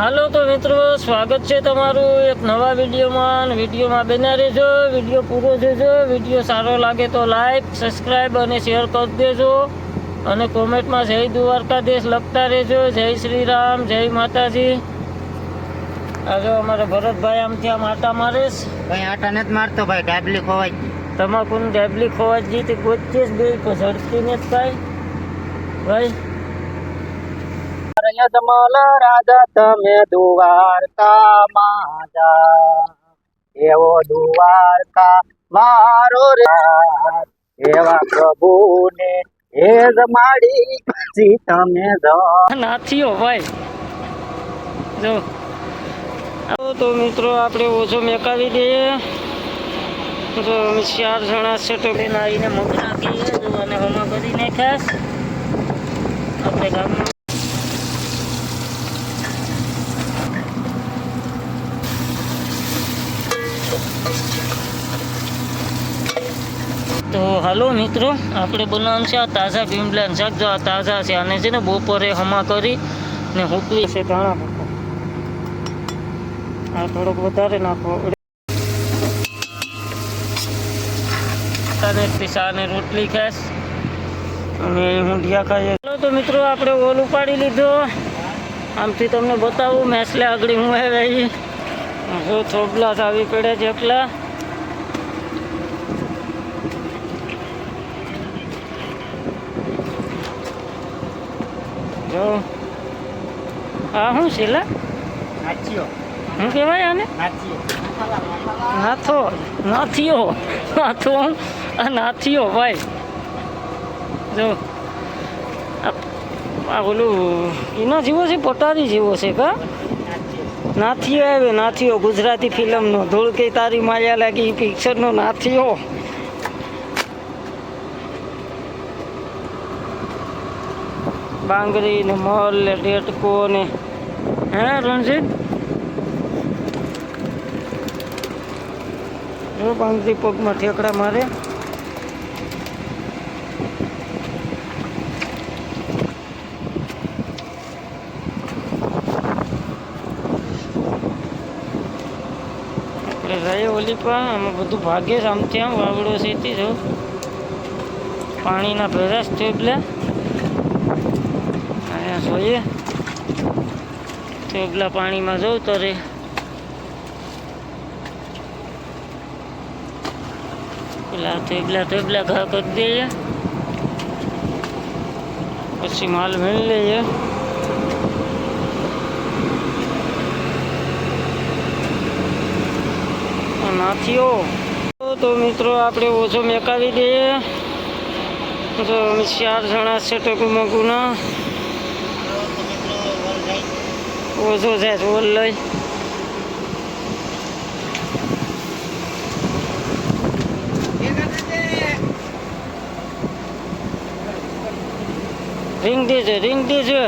હાલો તો મિત્રો સ્વાગત છે તમારું એક નવા વિડીયોમાં. વિડીયોમાં બન્યા રહેજો વીડિયો પૂરો જોજો વીડિયો સારો લાગે તો લાઈક સબસ્ક્રાઈબ અને શેર કરી દેજો. અને કોમેન્ટમાં જય દ્વારકાધીશ લખતા રહેજો. જય શ્રી રામ જય માતાજી. આજે અમારે ભરતભાઈ આમથી આમ આટા મારેશ ભાઈ આટા નથી મારતો ભાઈ ડાબલી ખોવાઈ ગઈ. ડાબલી ખોવાઈ ખોવા જીતી ગોચીસ બે તો ઝડકી ને જ કાંઈ ભાઈ યજમલ રાજા, તમે દ્વારકામાં માજા. એવો દ્વારકા મારો રે. એવા પ્રભુને એ માડી જી તમે નાથીઓ ભાઈ. જો. તો મિત્રો, આપણે ઓછો મેકાવી દઈએ. તો અમે ચાર જણા છે તો બેન આવીને મગ નાખીએ જો, અને હમણાં કરી નાખ્યા. આપણે ગામમાં તો હાલો મિત્રો, આપણે બનાવવાનું છે આ તાજા ભીમલાન શાક. જો આ તાજા છે, આને છે ને બપોરે હમા કરી ને હૂકવી છે ધાણા નાખો આ થોડોક વધારે નાખો. અને રોટલી ખાઈશ અને ઊંધિયા ખાઈએ. તો મિત્રો, આપણે ઓલ ઉપાડી લીધો. આમથી તમને બતાવું, મેસલે આગળ હું આવી જો થોબલા આવી પડ્યા છે એકલા. જો. આ શું છે લા? નાચ્યો શું કહેવાય આને? નાથો. નાથીઓ. નાથો આ નાથીઓ ભાઈ. જો. આ- પેલું ઓલું એના જેવો છે પટારી જેવો છે કા? નાથીઓ આવે નાથીઓ. ગુજરાતી ફિલ્મનો ધૂળ કે તારી માયા લાગી પિક્ચરનો નાથીઓ. બાંગરી ને મલ ને ડેટકો ને હે, રણજીત? જો બાંગરી પગમાં ઠેકડા મારે. રહીએ ઓલી પણ અમે બધું ભાગે છે આમથી આમ વાવડો સીતી જો. પાણીના ભેરાશ થયો એટલે. જોઈએ. થેબલા પાણીમાં જવું તો રે. પેલા થેબલા થેબલા ઘા કરી દઈએ. પછી માલ મેળવી લઈએ. નાથીઓ તો મિત્રો આપણે ઓછો મેકાવી દઈએ. તો અમે ચાર જણા છે ટકુ મગુના. ઓછો છે ઓલ લઈ રિંગ દેજો રિંગ દેજો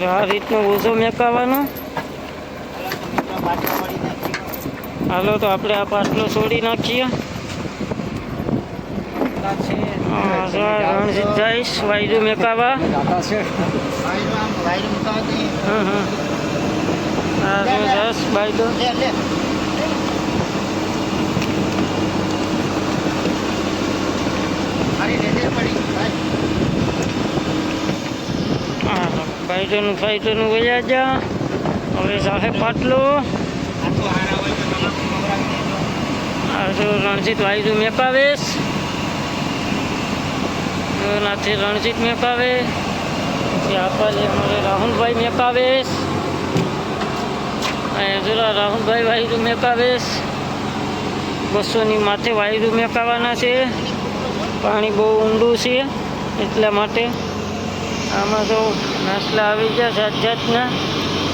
આ રીતનો ઓછો મેકાવાનો હાલો, તો આપણે આ પાટલો છોડી નાખીએ. રણજીત જઈશ, વાયદુ મેકાવા. હમ હમ. હા, જો, જઈશ હા, વાયદોનું ફાયદોનું વયા જા. હવે સાહેબ પાટલો. જો રણજીત વાયદુ મેકાવેશ નાથી રણજીત મેકાવે પછી આપાલી અમારે રાહુલભાઈ અહીંયા જોરા રાહુલભાઈ વાયદુ મેકાવેશ બસોની માથે વાયદુ મેકાવાના છે. પાણી બહુ ઊંડું છે એટલા માટે. આમાં તો નાસલા આવી ગયા જાત જાતના.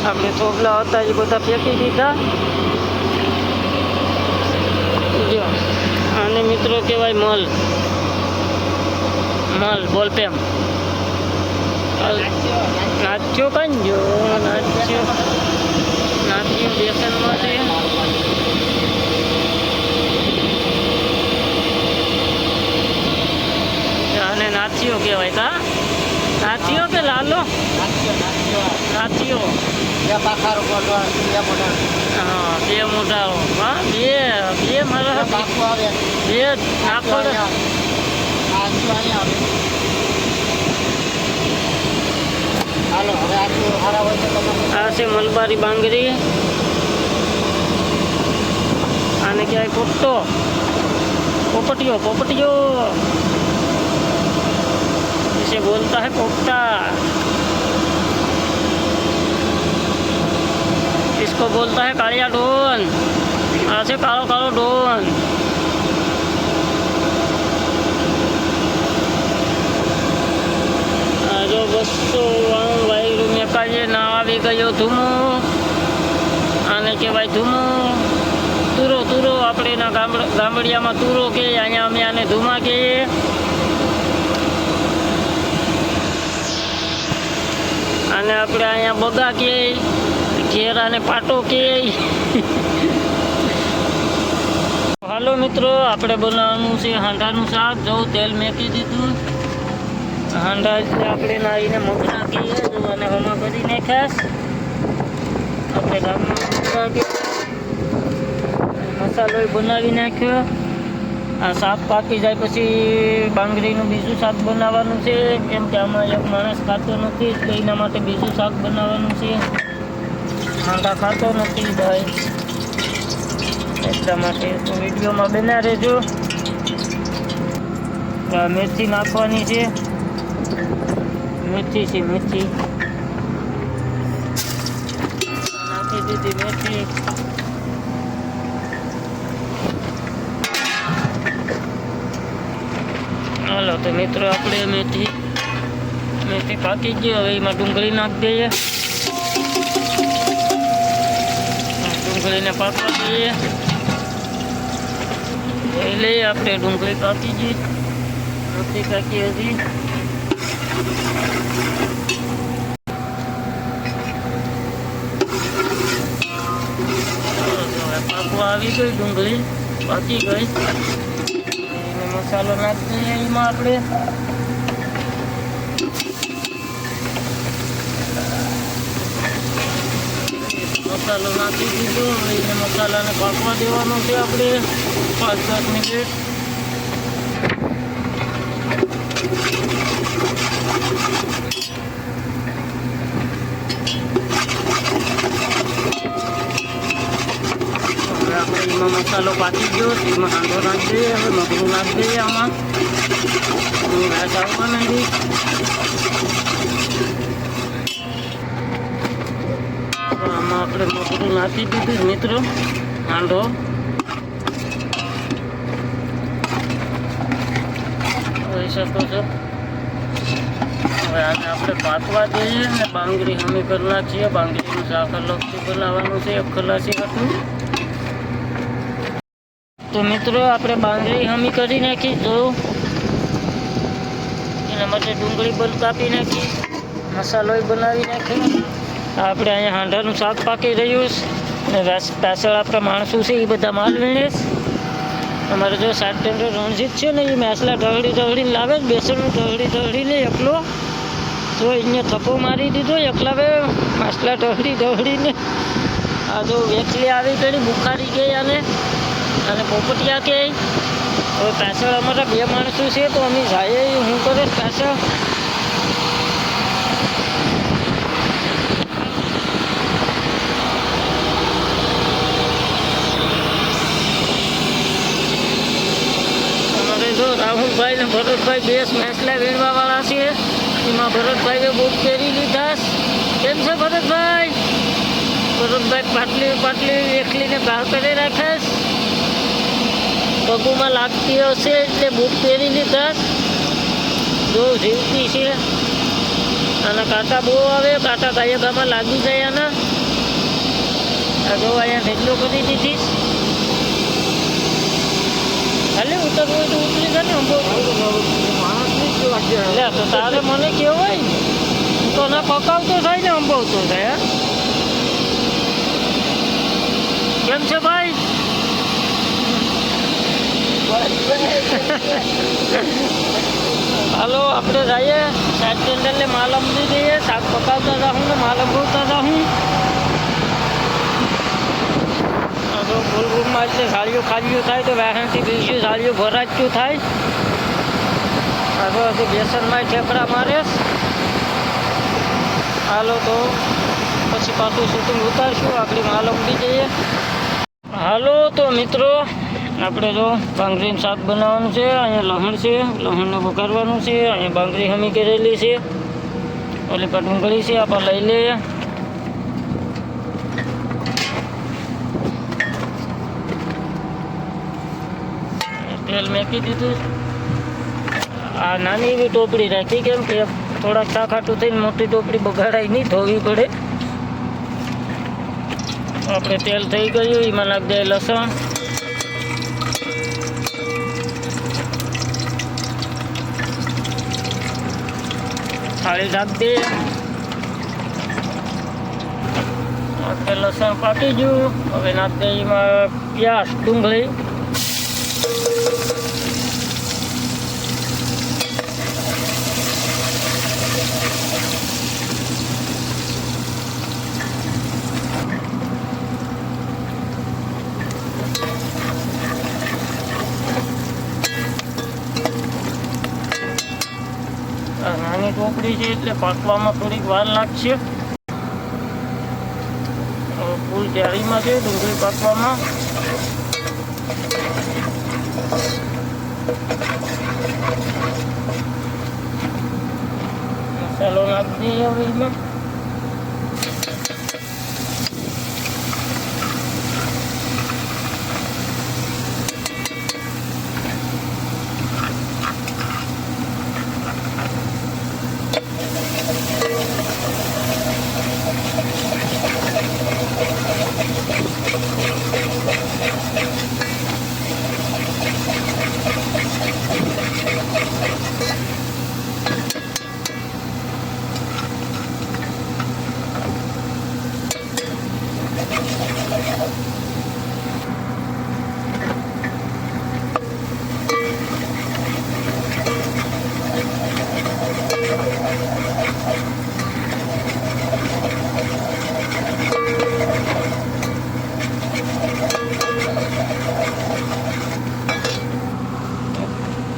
આપણે થોબલા હતા એ બધા ફેંકી દીધા. જો, આને મિત્રો કહેવાય મલ. મલ, બોલપેમ. નાચ્યો કંજો નાચ્યો. નાચ્યું બેસનમાં માટે. અને નાચ્યો કહેવાય કા? નાથિયો કે લાલો? મોટા હા બે મોટા હા બે બે મારા બે હોય આ છે મલબારી બાંગરી. આને ક્યાંય પોપટો? પોપટીઓ પોપટીઓ. इसे बोलता है पोपटा इसको बोलता है कालिया डोन આ છે કાળો કાળો ડોન આ જો બસો વાયરું મેકાઈએ ના આવી ગયો ધૂમો આને કહેવાય ધૂમો તુરો તુરો આપણે એના ગામડ ગામડિયામાં તુરો કે અહીંયા અમે આને ધૂમા કહીએ અને આપણે અહીંયા બગા કે ઘેરાને પાટો કે હાલો મિત્રો, આપણે બનાવવાનું છે હાંડાનું શાક. જવું તેલ મેકી દીધું. હાંડા આપણે નાહીને મગરા કહીએ અને હમા કરી નાખ્યાસ આપણે ગામમાં. મસાલો બનાવી નાખ્યો. આ શાક પાકી જાય પછી બાંગરીનું બીજું શાક બનાવવાનું છે. કેમ કે આમાં એક માણસ ખાતો નથી એટલે એના માટે બીજું શાક બનાવવાનું છે. માંગા ખાતો નથી ભાઈ. એટલા માટે તો વિડીયોમાં બના રહેજો. મેથી નાખવાની છે. મેથી છે, મેથી. નાખી દીધી મેથી. તો મિત્રો આપણે મેથી મેથી પાકી ગઈ હવે એમાં ડુંગળી નાખી દઈએ. ડુંગળીને પાકવા દઈએ. એ લઈએ આપણે, ડુંગળી પાકી ગઈ. નથી પાકી હજી. ચાલો તો હવે પાકવા આવી ગઈ ડુંગળી, પાકી ગઈ. મસાલો નાખી દઈએ એમાં આપણે. મસાલો નાખી દીધો હવે એને મસાલાને પાકવા દેવાનો છે આપણે. પાંચ દસ મિનિટ હવે આપણે એમાં મસાલો પાકી ગયો એમાં હાંડો નાખીએ, હવે મગરું નાખી દઈએ આમાં. ઘાસ આવવા માંડી. આમાં આપણે મગરું નાખી દીધું મિત્રો. હાંડો જોઈ શકો છો. હવે આજે આપણે પાકવા જઈએ ને બાંગડી અમે કરી નાખીએ બાંગરીનું શાક અલગથી બનાવવાનું છે, એક ખલાસી હતું. તો મિત્રો, આપણે બાંધણી હમી કરી નાખી. તો એના માટે ડુંગળી બંધ કાપી નાખી. મસાલો બનાવી નાખી. આપણે અહીંયા હાંડાનું શાક પાકી રહ્યું છે. અને પાછળ આપણા માણસો છે, એ બધા માલ વીણે અમારે જો સાત ટેન્ડર રણજીત છે ને, એ મેસલા ઢળડી ઢળડીને લાવે છે, બેસણનું ઢળડી ઢળડીને એકલો. તો એને થપ્પો મારી દીધો, એકલા બે માસલા ઢળડી ઢળડીને આ જો વેચલી આવી પેલી બુખારી ગઈ આને. અને પોપટિયા કે? હવે પાછળ અમારા બે માણસો છે, તો અમે જાય હું કરે પાછળ. રાહુલભાઈ ને ભરતભાઈ બે મેસલા વીણવાવાળા છે, એમાં ભરતભાઈએ બુક પહેરી લીધા. કેમ છે ભરતભાઈ? ભરતભાઈ પાટલી પાટલી એકલીને ભાવ કરી રાખે પગુમાં લાગતી હશે એટલે બૂટ પહેરી લીધા. જો જીવતી છે અને કાંટા બહુ આવે કાંટા ગાયે ગામાં લાગી જાય આના આ જો અહીંયા ઢેકલો કરી દીધી. હાલે, ઉતરવું હોય તો ઉતરી જા ને, અંબો તો તારે મને કહેવાય હું તો ના પકાવતો થાય ને અંબાવતો થાય? કેમ છે ભાઈ હાલો, આપણે જઈએ. સાહેબ ટેન્ડરને માલ અમદી જઈએ શાક પકાવતા જાઉં ને માલ અમૃતા જાઉં તો ફૂલ રૂમમાં એટલે સાડીઓ ખાલીઓ થાય તો વાહનથી બીજું સાડીઓ ભરાચ્યું થાય. આગળ હજુ બેસનમાં ઠેકડા મારે. હાલો, તો પછી પાછું શૂટિંગ ઉતારશું આપણી માલ અમદી જઈએ હાલો, તો મિત્રો આપણે જો બાંગરીનું શાક બનાવવાનું છે, અહીંયા લહણ છે, લહણને વઘારવાનું છે, અહીંયા બાંગરી હમી કરેલી છે. ઓલી પર ડુંગળી છે આપણે લઈ લઈએ. તેલ મેકી દીધું. આ નાની એવી ટોપડી રાખી કેમ કે થોડાક શાખાટું થઈને મોટી ટોપડી બગાડાય નહીં, ધોવી પડે. આપણે તેલ થઈ ગયું, એમાં નાખી દે લસણ. થાળી નાખી દે લસણ પાકી ગયું. હવે નાખી એમાં પ્યાસ ડુંગળી આ નાની છે એટલે પાકવામાં થોડીક વાર લાગશે. ફૂલ તૈયારીમાં છે, ડુંગળી પાકવામાં. મસાલો નાખી હવે એમાં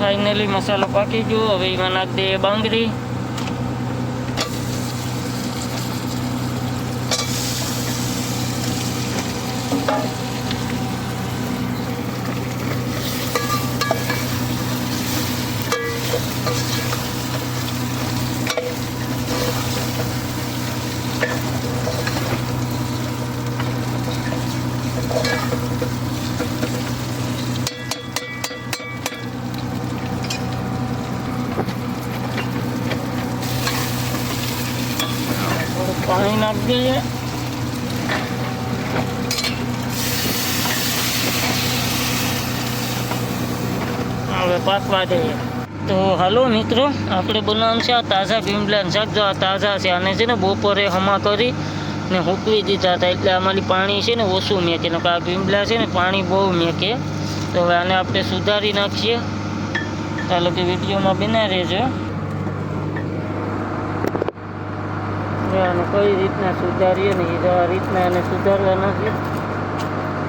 ફાઇનલી મસાલો પાકી ગયો. હવે એમાં નાખી દઈએ બાંગરી થોડુંક પાણી નાખી દઈએ હવે પાકવા દઈએ તો હાલો મિત્રો, આપણે બનાવવાનું છે આ તાજા ભીમલાન શાક. જો આ તાજા છે, આને છે ને બપોરે હમા કરી ને હૂકવી દીધા હતા. એટલે અમારી પાણી છે ને ઓછું મેકે. ને આ ભીમલા છે ને પાણી બહુ મેકે. તો હવે આને આપણે સુધારી નાખીએ. ચાલો કે વિડીયોમાં બના રહેજો આને કઈ રીતના સુધારીએ ને એ રીતના એને સુધારવાના છે.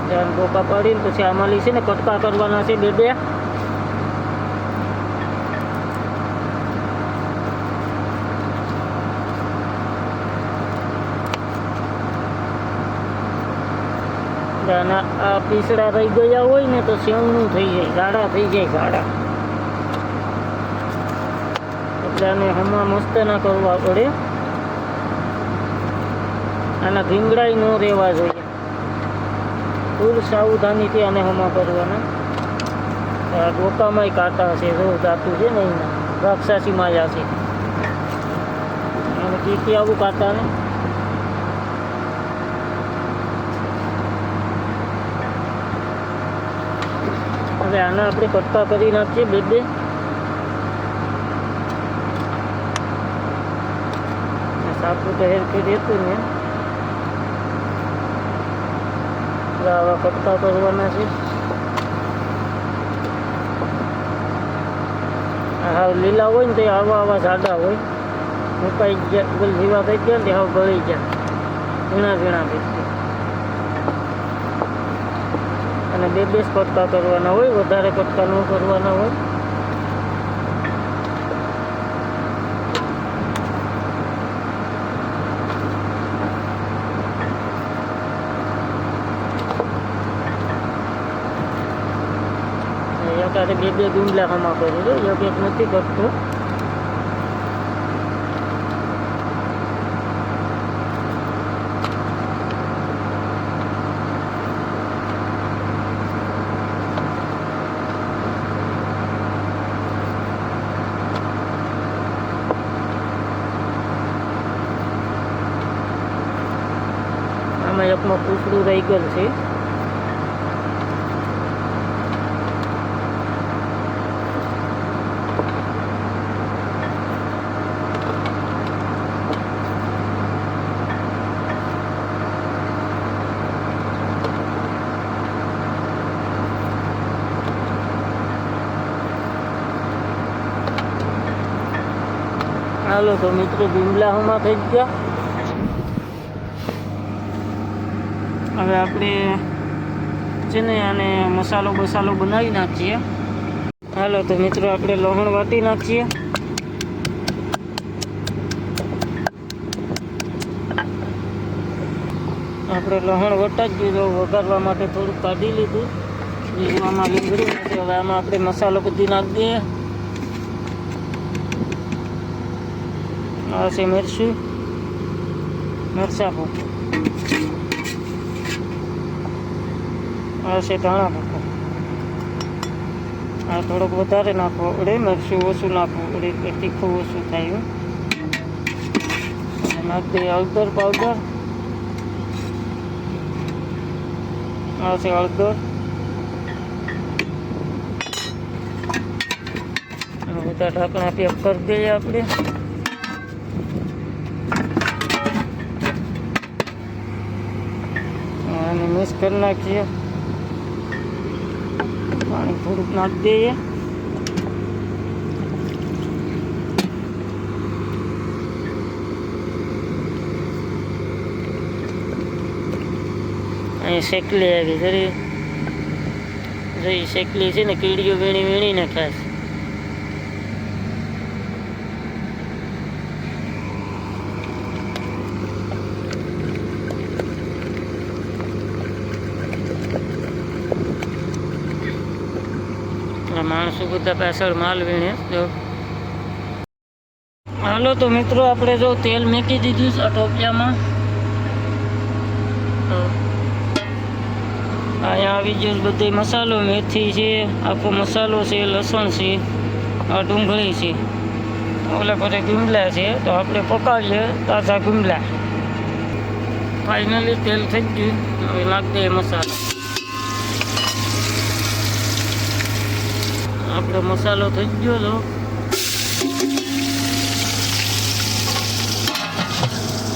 જાણ ડોકા પાડીને પછી આમાં છે ને કટકા કરવાના છે બે બે. એટલે આ પીસડા રહી ગયા હોય ને તો સેવનું થઈ જાય ગાડા થઈ જાય ગાડા એટલે આને હમણાં મસ્ત ના કરવા પડે. આના ભીંગડાઈ ન રહેવા જોઈએ. ફૂલ સાવધાનીથી આને હમા કરવાના. ડોકામાંય કાંટા છે, જો દાતું છે ને એના રાક્ષસી માયા છે. અને કીકી આવું કાંટાને હવે આને આપણે કટકા કરી નાખીએ બે બે. સાપું તો હેરથી રહેતું ને. એટલે આવા કટકા કરવાના છે. હા લીલા હોય ને તો આવા આવા જાડા હોય. મુકાઈ ગયા ગલ જીવા થઈ ગયા ને હાવ ગળી ગયા. ઝીણા ઝીણા થઈ અને બે બે કટકા કરવાના હોય, વધારે કટકા ન કરવાના હોય. એક હાથે બે બે ગુંડલા હમા કરું છું એક એક નથી કરતો આમાં એકમાં પૂછડું રહી ગયેલ હાલો તો મિત્રો બિમલાહમાં થઈ ગયા હવે આપણે છે ને આને મસાલો બસાલો બનાવી નાખીએ. હાલો તો મિત્રો આપણે લહણ વાટી નાખીએ. આપણે લહણ વટા જ દીધો, વઘારવા માટે થોડુંક કાઢી લીધું. નથી હવે આમાં આપણે મસાલો બધી નાખી દઈએ. આ છે મિરચું મરચાં ભૂકો આ છે ધાણા ભૂકો આ થોડોક વધારે નાખવો પડે મરચું ઓછું નાખવું પડે તીખું ઓછું થાય નાખી દઈએ હળદર પાવડર આ છે હળદર બધા ઢાંકણા પેક કરી દઈએ આપણે અને મિક્સ કરી નાખીએ. પાણી થોડુંક નાખી દઈએ. અહીં શેકલી આવી જરી જઈ શેકલી છે ને, કીડીઓ વીણી વીણીને ખાય છે આ માણસો બધા પાછળ માલ વીણે, જો. હાલો તો મિત્રો, આપણે જો તેલ મેકી દીધું છે ટોપિયામાં તો અહીંયા આવી ગયો બધો મસાલો, મેથી છે, આખો મસાલો છે, લસણ છે, આ ડુંગળી છે. ઓલા પર ગુમલા છે, તો આપણે પકાવીએ તાજા ગુમલા ફાઇનલી તેલ થઈ ગયું, હવે લાગતો એ મસાલો. આપણો મસાલો થઈ ગયો તો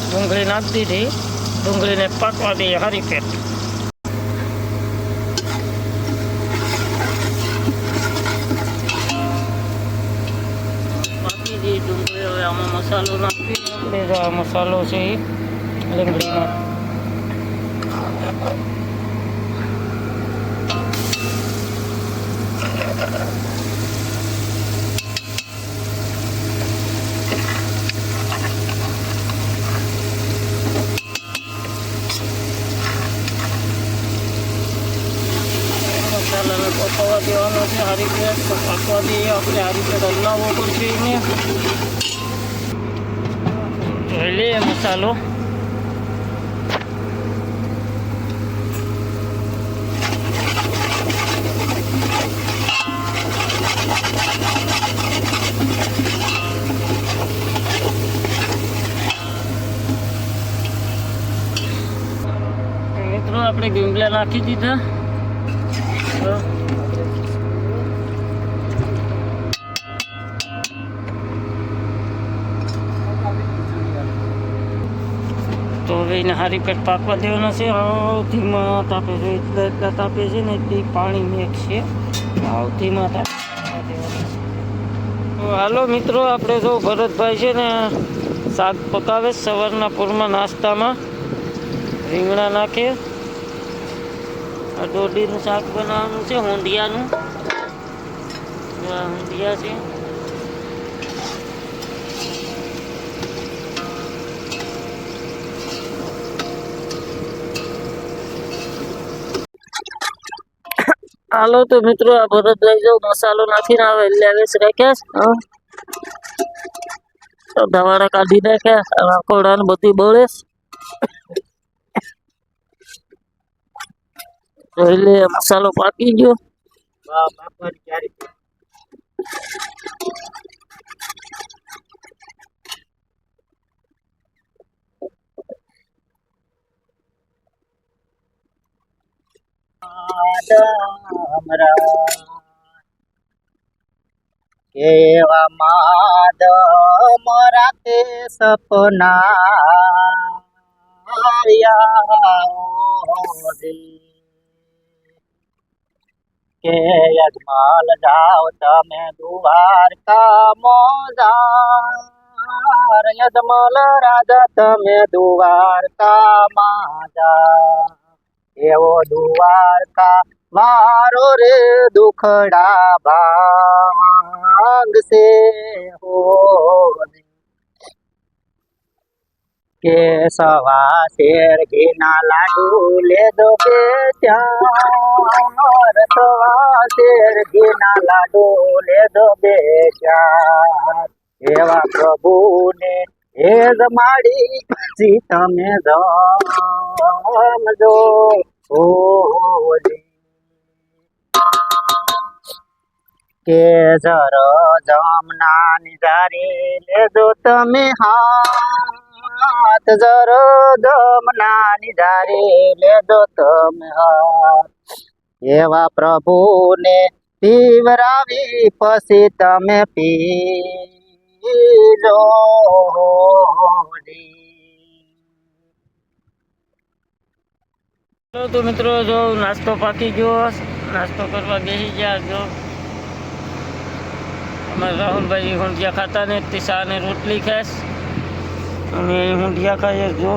ડુંગળી નાખી દીધી. ડુંગળીને પાકવા દઈએ હારી પેટ પાકી દઈએ ડુંગળી, હવે આમાં મસાલો નાખી મસાલો છે એ લીંબડીનો મસાલાને પકવવા દેવાનો છે હારી પેટ તો પાકવા દઈએ આપણે હારી પેટ હલાવવો પડશે એને જોઈ લઈએ મસાલો મિત્રો ગીમલા નાખી દીધા તો તો હવે એને હારી પેટ પાકવા દેવાના છે. ધીમા તાપે છે, એટલા તાપે છે ને એટલી પાણી મેક છે. હાવ ધીમા તાપે તો હાલો મિત્રો, આપણે જો ભરતભાઈ છે ને, શાક પકાવે સવારના પૂરમાં નાસ્તામાં રીંગણા નાખે. આ દોડીનું શાક બનાવવાનું છે, હોંડિયાનું. હોંડિયા છે. હાલો તો મિત્રો, આ ભરત લઈ જાઉં મસાલો નાખીને આવે, એટલે આવે રાખ્યા ધવાડા કાઢી નાખ્યા રાખોડા ને બધી બળે છે. તો એટલે મસાલો પાકી ગયો બા બાપાની ક્યારી કેવા માદ મરાતે સપના કે યજમાલ જાઓ તમે દ્વારકા મોજાર યજમાલ રાજા, તમે દ્વારકા માજા એવો દ્વારકા મારો રે દુખડા ભાંગ સે હો કે સવા શેર ઘીના લાડુ લેદો કે ચાર સવા શેર ઘીના લાડુ લેદો બે ચાર એવા પ્રભુને જ માડી પછી તમે જમજો હોલી કે જર જમના નિજારી લેજો તમે હાથ જર જમના નિજારી લેજો તમે હાથ એવા પ્રભુને પીવરાવી પછી તમે પીજો ચાલો તો મિત્રો જો નાસ્તો પાકી ગયો નાસ્તો કરવા બેસી ગયા જો અમારા રાહુલભાઈ ઊંધિયા ખાતા ને તે શા ને રોટલી ખાસ અમે ઊંધિયા ખાઈએ જો.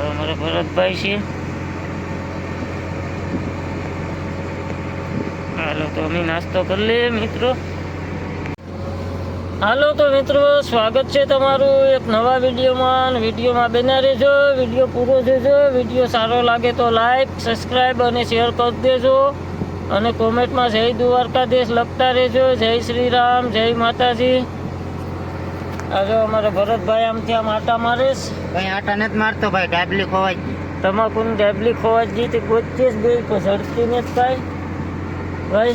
અમારા ભરતભાઈ છે. હાલો, તો અમે નાસ્તો કરી લઈએ મિત્રો. હાલો, તો મિત્રો, સ્વાગત છે તમારું એક નવા વિડીયોમાં. વિડીયોમાં બેના રહેજો. વીડિયો પૂરો જોજો. વીડિયો સારો લાગે તો લાઈક સબસ્ક્રાઈબ અને શેર કરી દેજો. અને કોમેન્ટમાં જય દ્વારકાધીશ લખતા રહેજો જય શ્રી રામ જય માતાજી આજે અમારે ભરતભાઈ આમથી આમ આટા મારીશ. કઈ આટા નથી મારતો ભાઈ ડાબલી ખોવાઈ ગઈ. તમાકુની ડેબલી ખોવા જ જઈ તે ગોચીશ બે ઝડપી નથી જ કાંઈ ભાઈ